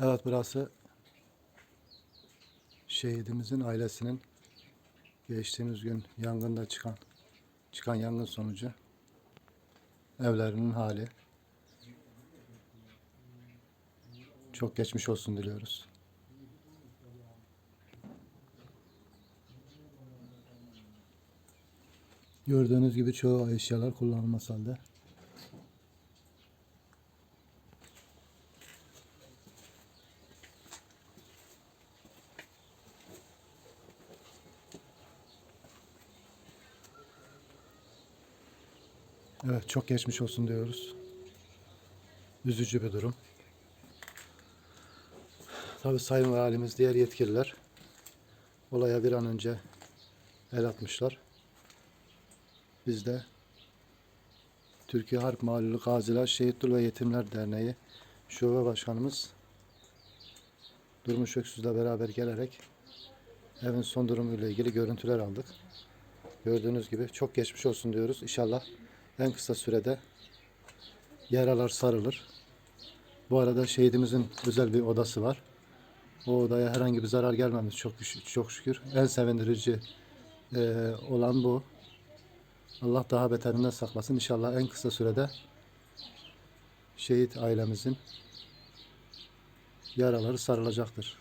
Evet burası şehidimizin ailesinin geçtiğimiz gün yangında çıkan çıkan yangın sonucu evlerinin hali. Çok geçmiş olsun diliyoruz. Gördüğünüz gibi çoğu eşyalar kullanılmaz halde. Evet çok geçmiş olsun diyoruz. Üzücü bir durum. Tabi Sayın Valimiz, diğer yetkililer olaya bir an önce el atmışlar. Biz de Türkiye Harp Malulu Gaziler Şehitler ve Yetimler Derneği Şube Başkanımız Durmuş Öksüz'le beraber gelerek evin son durumuyla ilgili görüntüler aldık. Gördüğünüz gibi çok geçmiş olsun diyoruz. İnşallah en kısa sürede yaralar sarılır. Bu arada şehidimizin özel bir odası var. O odaya herhangi bir zarar gelmemiş çok çok şükür. En sevindirici eee, olan bu. Allah daha beterinden saklasın. İnşallah en kısa sürede şehit ailemizin yaraları sarılacaktır.